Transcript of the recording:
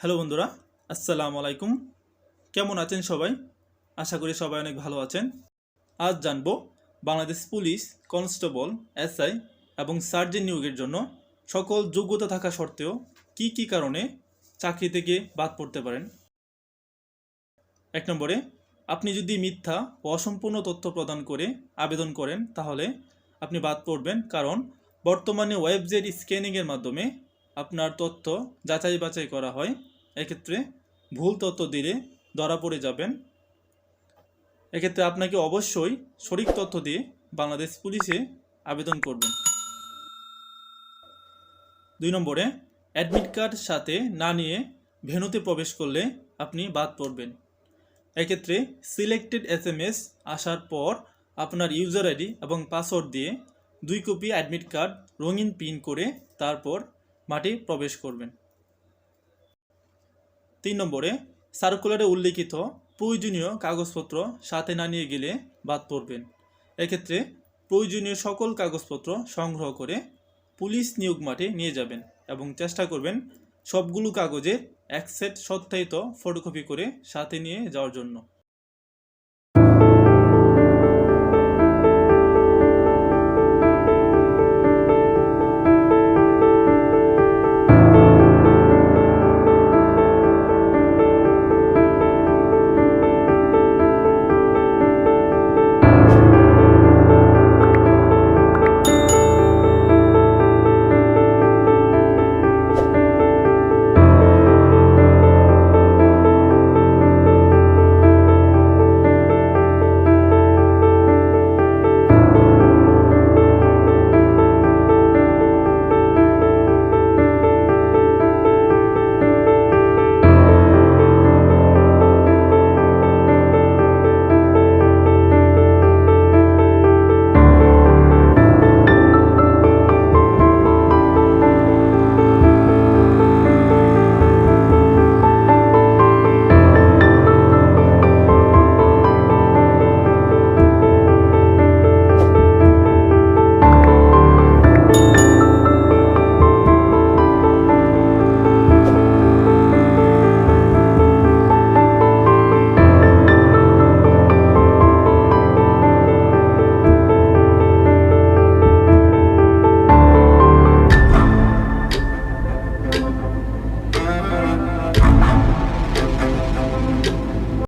Hello বন্ধুরা, আসসালামু আলাইকুম। কেমন আছেন সবাই? আশা করি সবাই অনেক ভালো আছেন। আজ জানব বাংলাদেশ পুলিশ, কনস্টেবল, এসআই এবং সার্জেন্ট নিয়োগের জন্য সকল যোগ্যতা থাকা সত্ত্বেও কি কি কারণে চাকরি থেকে বাদ পড়তে পারেন? এক নম্বরে, আপনি যদি মিথ্যা ও অসম্পূর্ণ তথ্য প্রদান করে আবেদন করেন, তাহলে আপনি বাদ পড়বেন কারণ বর্তমানে ওয়েবজেট স্ক্যানিংয়ের মাধ্যমে আপনার তথ্য যাচাই বাছাই করা হয়। এক্ষেত্রে ভুল তথ্য দিলে ধরা পড়ে যাবেন। এক্ষেত্রে আপনাকে অবশ্যই সঠিক তথ্য দিয়ে বাংলাদেশ পুলিশে আবেদন করবেন। দুই নম্বরে, অ্যাডমিট কার্ড সাথে না নিয়ে ভেনুতে প্রবেশ করলে আপনি বাদ পড়বেন। এক্ষেত্রে সিলেক্টেড এস এম এস আসার পর আপনার ইউজার আইডি এবং পাসওয়ার্ড দিয়ে দুই কপি অ্যাডমিট কার্ড রঙিন পিন করে তারপর মাঠে প্রবেশ করবেন। তিন নম্বরে, সার্কুলারে উল্লিখিত প্রয়োজনীয় কাগজপত্র সাথে না নিয়ে গেলে বাদ পড়বেন। এক্ষেত্রে প্রয়োজনীয় সকল কাগজপত্র সংগ্রহ করে পুলিশ নিয়োগ মাঠে নিয়ে যাবেন এবং চেষ্টা করবেন সবগুলো কাগজের এক সেট সত্যায়িত ফটোকপি করে সাথে নিয়ে যাওয়ার জন্য।